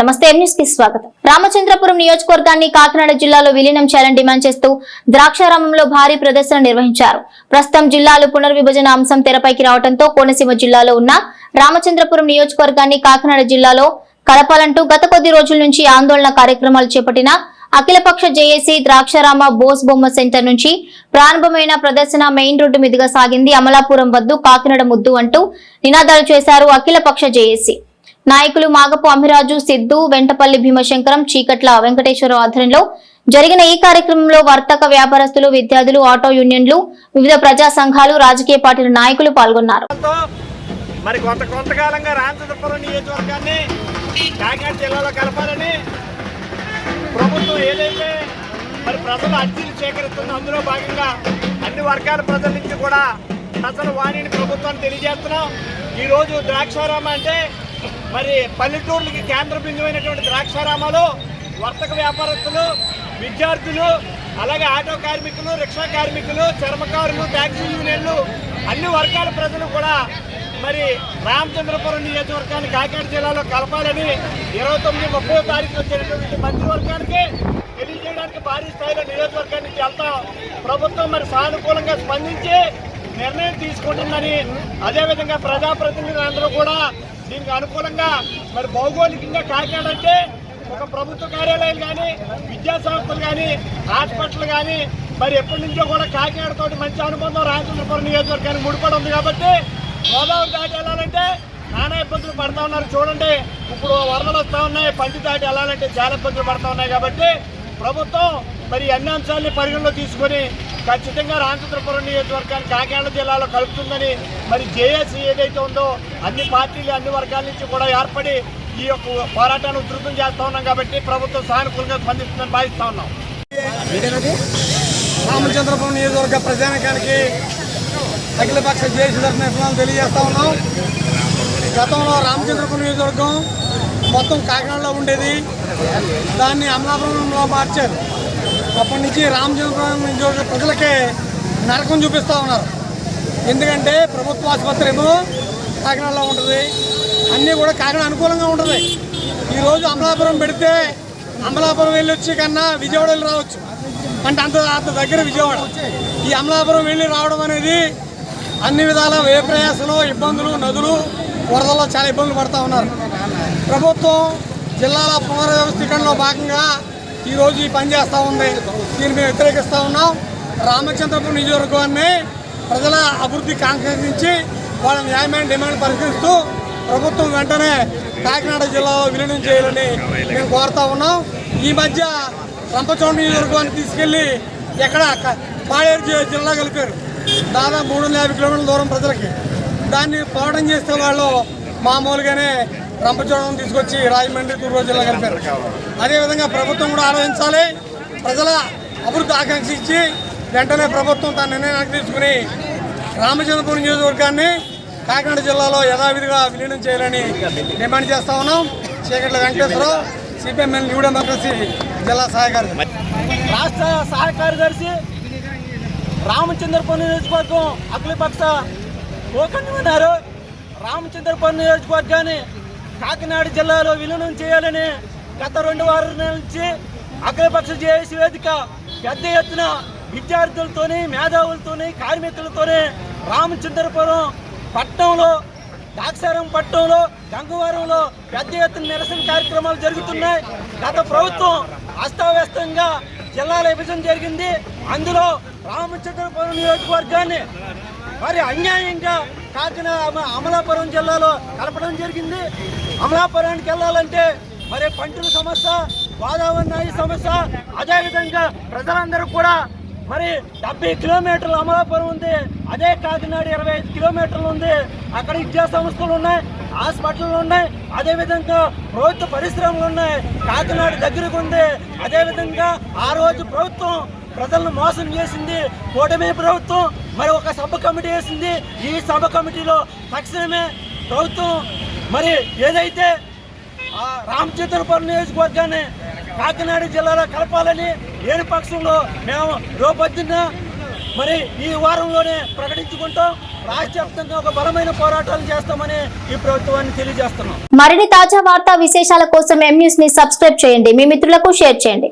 నమస్తే న్యూస్కి స్వాగతం. రామచంద్రపురం నియోజకవర్గాన్ని కాకినాడ జిల్లాలో విలీనం చేయాలని డిమాండ్ చేస్తూ ద్రాక్షారామంలో భారీ ప్రదర్శన నిర్వహించారు. ప్రస్తుతం జిల్లాలు పునర్విభజన అంశం తెరపైకి రావడంతో కోనసీమ జిల్లాలో ఉన్న రామచంద్రపురం నియోజకవర్గాన్ని కాకినాడ జిల్లాలో కలపాలంటూ గత కొద్ది రోజుల నుంచి ఆందోళన కార్యక్రమాలు చేపట్టిన అఖిలపక్ష జేఏసీ ద్రాక్షారామ బోస్ బొమ్మ సెంటర్ నుంచి ప్రారంభమైన ప్రదర్శన మెయిన్ రోడ్డు మీదుగా సాగింది. అమలాపురం వద్దు కాకినాడ ముద్దు అంటూ నినాదాలు చేశారు అఖిలపక్ష జేఏసీ. నాయకులు మాగపు అమిరాజు సిద్దు వెంటపల్లి భీమశంకరం చీకట్ల వెంకటేశ్వరరావు ఆధ్వర్యంలో జరిగిన ఈ కార్యక్రమంలో వర్తక వ్యాపారస్తులు విద్యార్థులు ఆటో యూనియన్లు వివిధ ప్రజా సంఘాలు రాజకీయ పార్టీల నాయకులు పాల్గొన్నారు. మరి కొంత కొంతకాలంగా రామచంద్రపురం నియోజకవర్గాన్ని కాకినాడ జిల్లాలో కలపాలని ప్రభుత్వం ఏదైతే మరి ప్రజలు అర్జీలు సేకరిస్తున్న అందులో భాగంగా అన్ని వర్గాల ప్రజల నుంచి కూడా ప్రజల వాణిని ప్రభుత్వాన్ని తెలియజేస్తున్నాం. ఈరోజు ద్రాక్షారామ అంటే మరి పల్లెటూర్లకి కేంద్ర బిందువైనటువంటి ద్రాక్షారామాలు వర్తక వ్యాపారస్తులు విద్యార్థులు అలాగే ఆటో కార్మికులు రిక్షా కార్మికులు చర్మకారులు ట్యాక్సీ యూనియన్లు అన్ని వర్గాల ప్రజలు కూడా మరి రామచంద్రపురం నియోజకవర్గాన్ని కాకినాడ జిల్లాలో కలపాలని ఇరవై తొమ్మిది ముప్పై తారీఖు వచ్చినటువంటి మంత్రివర్గానికి తెలియజేయడానికి భారీ స్థాయిలో నియోజకవర్గానికి వెళ్తాం. ప్రభుత్వం మరి సానుకూలంగా స్పందించి నిర్ణయం తీసుకుంటుందని అదేవిధంగా ప్రజాప్రతినిధులందరూ కూడా దీనికి అనుకూలంగా మరి భౌగోళికంగా కాకినాడ అంటే ఒక ప్రభుత్వ కార్యాలయాలు కానీ విద్యా సంస్థలు కానీ హాస్పిటల్ కానీ మరి ఎప్పటి నుంచో కూడా కాకినాడతో మంచి అనుబంధం రామచంద్రపురం నియోజకవర్గానికి ముడిపడి ఉంది కాబట్టి గోదావరి దాటి వెళ్ళాలంటే నానా ఇబ్బందులు పడతా ఉన్నారు. చూడండి ఇప్పుడు వరదలు వస్తూ ఉన్నాయి. పంటి దాటి వెళ్ళాలంటే చాలా ఇబ్బందులు పడతా ఉన్నాయి కాబట్టి ప్రభుత్వం మరి అన్ని అంశాలని పరిగణలో తీసుకొని ఖచ్చితంగా రామచంద్రపురం నియోజకవర్గాన్ని కాకినాడ జిల్లాలో కలుపుతుందని మరి జేఏసీ ఏదైతే ఉందో అన్ని పార్టీలు అన్ని వర్గాల నుంచి కూడా ఏర్పడి ఈ యొక్క పోరాటాన్ని ఉధృతం చేస్తూ ఉన్నాం కాబట్టి ప్రభుత్వం సానుకూలంగా స్పందిస్తుందని భావిస్తూ ఉన్నాం. రామచంద్రపురం నియోజకవర్గ ప్రజానికానికి అఖిలపక్ష జేసీ తరఫున తెలియజేస్తా ఉన్నాం. గతంలో రామచంద్రపురం నియోజకవర్గం మొత్తం కాకినాడలో ఉండేది. దాన్ని అమలాపురంలో మార్చారు. అప్పటి నుంచి రామ జన్మభూమి ప్రజలకే నరకం చూపిస్తూ ఉన్నారు. ఎందుకంటే ప్రభుత్వ ఆసుపత్రి ఏమో కాకినాడలో ఉంటుంది. అన్నీ కూడా కాకినాడ అనుకూలంగా ఉంటుంది. ఈరోజు అమలాపురం పెడితే అమలాపురం వెళ్ళి వచ్చి కన్నా విజయవాడ వెళ్ళి రావచ్చు. అంటే అంత అంత దగ్గర విజయవాడ. ఈ అమలాపురం వెళ్ళి రావడం అనేది అన్ని విధాల వ్యయ ప్రయాసలు ఇబ్బందులు నదులు వరదల్లో చాలా ఇబ్బందులు పడుతూ ఉన్నారు. ప్రభుత్వం జిల్లాల పునర్వ్యవస్థీకరణలో భాగంగా ఈరోజు ఈ పని చేస్తూ ఉంది. దీన్ని మేము వ్యతిరేకిస్తూ ఉన్నాం. రామచంద్రపురం నియోజకవర్గాన్ని ప్రజల అభివృద్ధి కాంక్షించి వాళ్ళ న్యాయమైన డిమాండ్ పరిశీలిస్తూ ప్రభుత్వం వెంటనే కాకినాడ జిల్లాలో విలీనం చేయాలని మేము కోరుతా ఉన్నాం. ఈ మధ్య రంపచోడ నియోజకవర్గాన్ని తీసుకెళ్ళి ఎక్కడ పాడేరు జిల్లా కలిపారు. దాదాపు మూడు వందల యాభై కిలోమీటర్ల దూరం ప్రజలకి. దాన్ని పోవడం చేస్తే వాళ్ళు మామూలుగానే రంపచోడవరం తీసుకొచ్చి రాజమండ్రి తూర్పు జిల్లా కలిపారు. అదేవిధంగా ప్రభుత్వం కూడా ఆలోచించాలి. ప్రజల అభివృద్ధి ఆకాంక్షించి వెంటనే ప్రభుత్వం తన నిర్ణయానికి తీసుకుని రామచంద్రపురం నియోజకవర్గాన్ని కాకినాడ జిల్లాలో యథావిధిగా విలీనం చేయాలని డిమాండ్ చేస్తా ఉన్నాం. Cheekatla Venkateswararao CPML new democracy జిల్లా సహాయకారి రాష్ట్ర సహాయ కార్యదర్శి రామచంద్రపురం నియోజకవర్గం అఖిలపక్ష కోకన్నారు రామచంద్రపురం నియోజకవర్గాన్ని కాకినాడ జిల్లాలో విలీనం చేయాలని గత రెండు వారాల నుంచి అఖిలపక్ష జేఏసీ వేదిక పెద్ద ఎత్తున విద్యార్థులతోని మేధావులతోని కార్మికులతోని రామచంద్రపురం పట్టణంలో దాక్షారం పట్టణంలో గంగవారంలో పెద్ద ఎత్తున నిరసన కార్యక్రమాలు జరుగుతున్నాయి. గత ప్రభుత్వం అస్తావ్యస్తంగా జిల్లాల విభజన జరిగింది. అందులో రామచంద్రపురం నియోజకవర్గాన్ని మరి అన్యాయంగా కాకినాడ అమలాపురం జిల్లాలో కలపడం జరిగింది. అమలాపురానికి వెళ్ళాలంటే మరి పంటల సమస్య గోదావరి సమస్య అదేవిధంగా ప్రజలందరూ కూడా మరి డెబ్బై కిలోమీటర్లు అమలాపురం ఉంది అదే కాకినాడ ఇరవై ఐదు కిలోమీటర్లు ఉంది. అక్కడ విద్యా సంస్థలు ఉన్నాయి హాస్పిటల్ ఉన్నాయి అదేవిధంగా ప్రభుత్వ పరిశ్రమలు ఉన్నాయి. కాకినాడ దగ్గరకు ఉంది అదేవిధంగా ఆ రోజు ప్రభుత్వం ప్రజలను మోసం చేసింది. కూటమి ప్రభుత్వం మరి ఒక సభ కమిటీ వేసింది. ఈ సభ కమిటీలో తక్షణమే ప్రభుత్వం మరి ఏదైతే ఆ రామచంద్రపురం నియోజకవర్గాన్ని కాకినాడ జిల్లాలో కలపాలని లేని పక్షంలో మేము రేపొద్దున్న మరి ఈ వారంలోనే ప్రకటించుకుంటాం. రాష్ట్ర ఒక బలమైన పోరాటాలు చేస్తామని ఈ ప్రభుత్వాన్ని తెలియజేస్తున్నాం. మరిన్ని తాజా వార్తా విశేషాల కోసం ఎం న్యూస్ని సబ్స్క్రైబ్ చేయండి. మీ మిత్రులకు షేర్ చేయండి.